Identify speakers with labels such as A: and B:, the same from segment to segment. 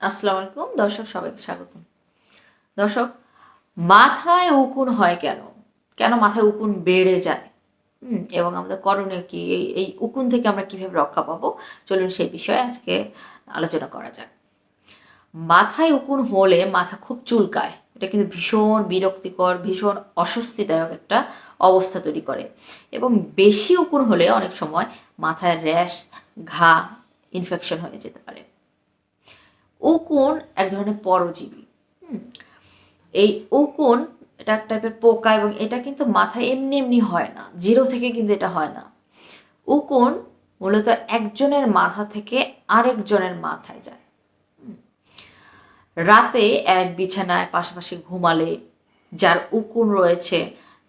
A: আসসালামু আলাইকুম। দর্শক, সবাইকে স্বাগত দর্শক, মাথায় উকুন হয় কেন? কেন মাথায় উকুন বেড়ে যায়? এবং আমাদের করণীয় কি? এই এই উকুন থেকে আমরা কীভাবে রক্ষা পাবো? চলুন সেই বিষয়ে আজকে আলোচনা করা যাক। মাথায় উকুন হলে মাথা খুব চুলকায়। এটা কিন্তু ভীষণ বিরক্তিকর, ভীষণ অস্বস্তিদায়ক একটা অবস্থা তৈরি করে। এবং বেশি উকুন হলে অনেক সময় মাথায় র্যাশ, ঘা ইনফেকশন হয়ে যেতে পারে। উকুন এক ধরনের পরজীবী। এই উকুন এটা এক টাইপের পোকা এবং এটা কিন্তু মাথায় এমনি এমনি হয় না, জিরো থেকে কিন্তু এটা হয় না উকুন মূলত একজনের মাথা থেকে আরেকজনের মাথায় যায় রাতে এক বিছানায় পাশাপাশি ঘুমালে যার উকুন রয়েছে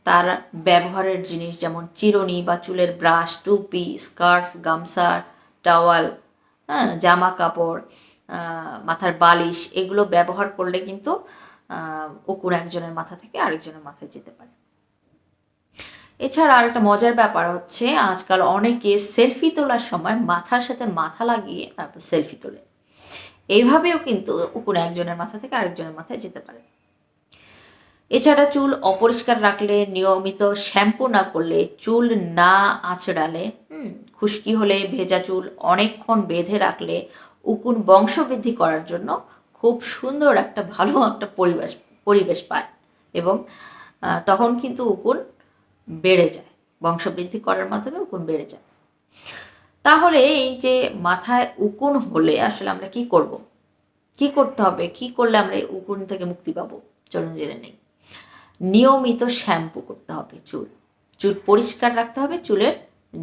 A: তার ব্যবহারের জিনিস যেমন চিরুনি বা চুলের ব্রাশ, টুপি, স্কার্ফ, গামছা, টাওয়াল হ্যাঁ জামা কাপড় মাথার বালিশ এগুলো ব্যবহার করলে কিন্তু উকুন একজনের মাথা থেকে আরেকজনের মাথায় যেতে পারে। এছাড়া আর একটা মজার ব্যাপার হচ্ছে আজকাল অনেকে সেলফি তোলার সময় মাথার সাথে মাথা লাগিয়ে তারপর সেলফি তোলে। এইভাবেও কিন্তু উকুন একজনের মাথা থেকে আরেকজনের মাথায় যেতে পারে। এছাড়া চুল অপরিষ্কার রাখলে নিয়মিত শ্যাম্পু না করলে চুল না আঁচড়ালে হুম, খুশকি হলে ভেজা চুল অনেকক্ষণ বেঁধে রাখলে উকুন বংশবৃদ্ধি করার জন্য খুব সুন্দর একটা ভালো একটা পরিবেশ পরিবেশ পায় এবং তখন কিন্তু উকুন বেড়ে যায়। বংশবৃদ্ধি করার মাধ্যমে উকুন বেড়ে যায়। তাহলে এই যে মাথায় উকুন হলে আসলে আমরা কি করব? কি করতে হবে? কি করলে আমরা এই উকুন থেকে মুক্তি পাবো? চলুন জেনে নেই। নিয়মিত শ্যাম্পু করতে হবে চুল। চুল পরিষ্কার রাখতে হবে, চুলের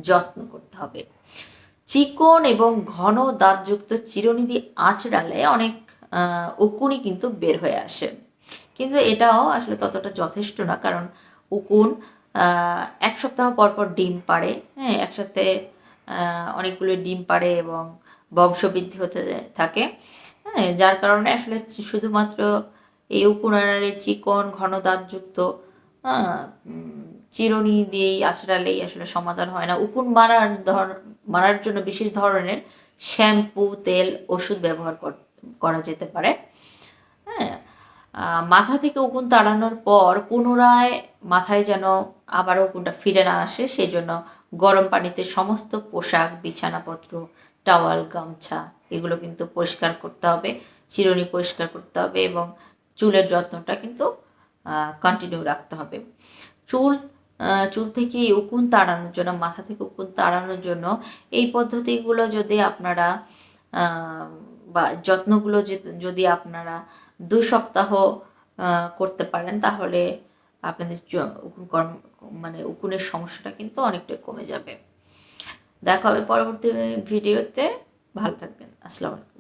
A: যত্ন করতে হবে। চিকন এবং ঘন দাঁতযুক্ত চিরুনি দিয়ে আঁচড়ালে অনেক আহ, উকুনই কিন্তু বের হয়ে আসে। কিন্তু এটাও আসলে ততটা যথেষ্ট না কারণ উকুন এক সপ্তাহ পর পর ডিম পাড়ে হ্যাঁ একসাথে অনেকগুলো ডিম পাড়ে এবং বংশবৃদ্ধি হতে থাকে হ্যাঁ যার কারণে আসলে শুধুমাত্র এই উকুনের চিকন ঘন দাঁতযুক্ত উম, চিরুনি দিয়েই আঁচড়ালেই আসলে সমাধান হয় না। উকুন মারার ধর মারার জন্য বিশেষ ধরনের শ্যাম্পু তেল ওষুধ ব্যবহার কর- যেতে পারে। হ্যাঁ মাথা থেকে উকুন তাড়ানোর পর পুনরায় মাথায় যেন আবার উকুনটা ফিরে না আসে সেই জন্য গরম পানিতে সমস্ত পোশাক বিছানাপত্র টাওয়াল গামছা এগুলো কিন্তু পরিষ্কার করতে হবে চিরুনি পরিষ্কার করতে হবে এবং চুলের যত্নটা কিন্তু কন্টিনিউ রাখতে হবে। চুল চুল থেকে উকুন তাড়ানোর জন্য, মাথা থেকে উকুন তাড়ানোর জন্য এই পদ্ধতিগুলো যদি আপনারা বা যত্নগুলো যদি আপনারা দু সপ্তাহ করতে পারেন, তাহলে আপনাদের উকুন মানে উকুনের সমস্যাটা কিন্তু অনেকটাই কমে যাবে। দেখা হবে পরবর্তী ভিডিওতে। ভালো থাকবেন। আসসালামু আলাইকুম।